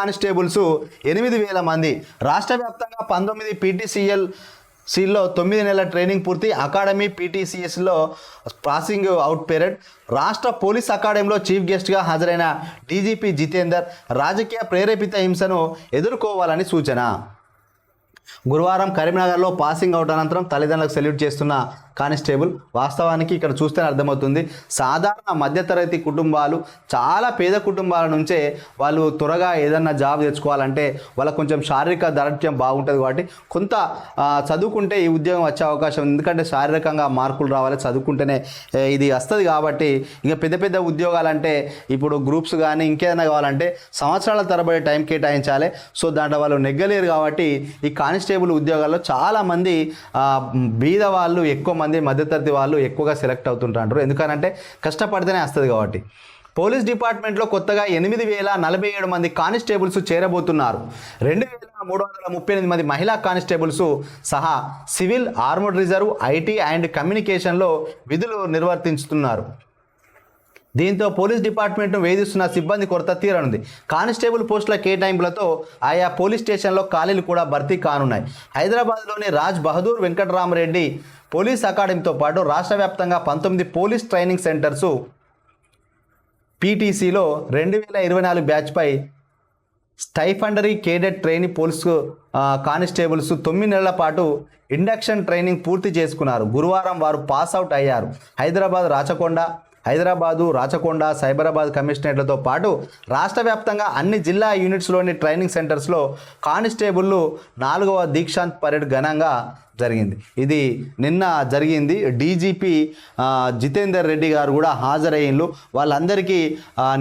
Constables ఎనిమిది వేల మంది. రాష్ట్ర వ్యాప్తంగా పంతొమ్మిది పీటీసీఎల్ సీల్లో తొమ్మిది నెలల ట్రైనింగ్ పూర్తి. అకాడమీ పీటీసీఎస్లో పాసింగ్ అవుట్ పీరియడ్ రాష్ట్ర పోలీస్ అకాడమీలో చీఫ్ గెస్ట్గా హాజరైన డీజీపీ జితేందర్ రాజకీయ ప్రేరేపిత హింసను ఎదుర్కోవాలని సూచన. గురువారం కరీంనగర్లో పాసింగ్ అవుట్ అనంతరం తల్లిదండ్రులకు సెల్యూట్ చేస్తున్న కానిస్టేబుల్ వాస్తవానికి ఇక్కడ చూస్తేనే అర్థమవుతుంది. సాధారణ మధ్యతరగతి కుటుంబాలు చాలా పేద కుటుంబాల నుంచే వాళ్ళు త్వరగా ఏదన్నా జాబ్ తెచ్చుకోవాలంటే వాళ్ళకు కొంచెం శారీరక దారుఢ్యం బాగుంటుంది కాబట్టి కొంత చదువుకుంటే ఈ ఉద్యోగం వచ్చే అవకాశం ఎందుకంటే శారీరకంగా మార్కులు రావాలి చదువుకుంటేనే ఇది వస్తుంది కాబట్టి ఇంకా పెద్ద పెద్ద ఉద్యోగాలంటే ఇప్పుడు గ్రూప్స్ కానీ ఇంకేదైనా కావాలంటే సంవత్సరాల తరబడి టైం కేటాయించాలి. సో దాంట్లో వాళ్ళు నెగ్గలేరు కాబట్టి ఈ కానిస్టేబుల్ ఉద్యోగాల్లో చాలామంది బీద వాళ్ళు ఎక్కువ మంది మధ్యతరగతి వాళ్ళు ఎక్కువగా సెలెక్ట్ అవుతుంటారు ఎందుకనంటే కష్టపడితేనే వస్తుంది కాబట్టి. పోలీస్ డిపార్ట్మెంట్లో కొత్తగా ఎనిమిది వేల నలభై ఏడు మంది కానిస్టేబుల్స్ చేరబోతున్నారు. రెండు వేల మూడు వందల ముప్పై ఎనిమిది మంది మహిళా కానిస్టేబుల్స్ సహా civil armed reserve IT and కమ్యూనికేషన్లో విధులు నిర్వర్తించుతున్నారు దీంతో పోలీస్ డిపార్ట్మెంట్ను వేధిస్తున్న సిబ్బంది కొరత తీరనుంది. కానిస్టేబుల్ పోస్టుల కేటాయింపులతో ఆయా పోలీస్ స్టేషన్లో ఖాళీలు కూడా భర్తీ కానున్నాయి. హైదరాబాద్లోని రాజ్ బహదూర్ వెంకటరామరెడ్డి పోలీస్ అకాడమీతో పాటు రాష్ట్ర వ్యాప్తంగా పంతొమ్మిది పోలీస్ ట్రైనింగ్ సెంటర్సు పీటీసీలో రెండు వేల ఇరవై నాలుగు బ్యాచ్పై stipendiary cadet training police constables తొమ్మిది నెలల పాటు ఇండక్షన్ ట్రైనింగ్ పూర్తి చేసుకున్నారు. గురువారం వారు పాస్ అవుట్ అయ్యారు. హైదరాబాద్ రాచకొండ హైదరాబాదు రాచకొండ సైబరాబాద్ కమిషనరేట్లతో పాటు రాష్ట్ర వ్యాప్తంగా అన్ని జిల్లా యూనిట్స్లోని ట్రైనింగ్ సెంటర్స్లో కానిస్టేబుల్లు నాలుగవ దీక్షాంత్ పరేడ్ ఘనంగా జరిగింది. ఇది నిన్న జరిగింది. డీజీపీ జితేందర్ రెడ్డి గారు కూడా హాజరయ్యిండ్రు వాళ్ళందరికీ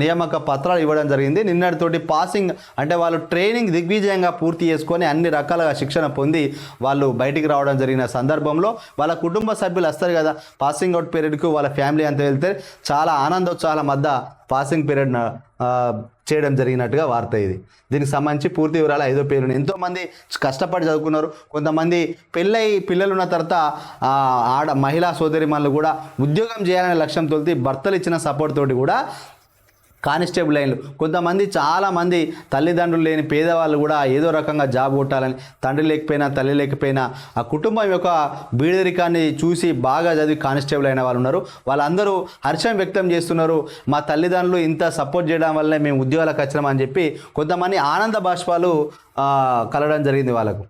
నియామక పత్రాలు ఇవ్వడం జరిగింది. నిన్నటితోటి పాసింగ్ అంటే వాళ్ళు ట్రైనింగ్ దిగ్విజయంగా పూర్తి చేసుకొని అన్ని రకాలుగా శిక్షణ పొంది వాళ్ళు బయటికి రావడం జరిగిన సందర్భంలో వాళ్ళ కుటుంబ సభ్యులు వస్తారు కదా పాసింగ్ అవుట్ పీరియడ్కు వాళ్ళ ఫ్యామిలీ అంతా వెళ్తే చాలా ఆనందోత్సాహాల మధ్య పాసింగ్ పీరియడ్ చేయడం జరిగినట్టుగా వార్త ఇది. దీనికి సంబంధించి పూర్తి వివరాలు ఐదో పేరు ఎంతోమంది కష్టపడి చదువుకున్నారు. కొంతమంది పెళ్ళై పిల్లలు ఉన్న తర్వాత ఆడ మహిళా సోదరిమణులు కూడా ఉద్యోగం చేయాలనే లక్ష్యంతో భర్తలు ఇచ్చిన సపోర్ట్ తోటి కూడా కానిస్టేబుల్ లైన్లు. కొంతమంది చాలామంది తల్లిదండ్రులు లేని పేదవాళ్ళు కూడా ఏదో రకంగా జాబ్ కొట్టాలని తండ్రి లేకపోయినా తల్లి లేకపోయినా ఆ కుటుంబం యొక్క బీడరికాన్ని చూసి బాగా చదివి కానిస్టేబుల్ అయిన వాళ్ళు ఉన్నారు. వాళ్ళందరూ హర్షం వ్యక్తం చేస్తున్నారు మా తల్లిదండ్రులు ఇంత సపోర్ట్ చేయడం వల్లనే మేము ఉద్యోగాలకు వచ్చినామని చెప్పి కొంతమంది ఆనంద బాష్పాలు కలడం జరిగింది వాళ్ళకు.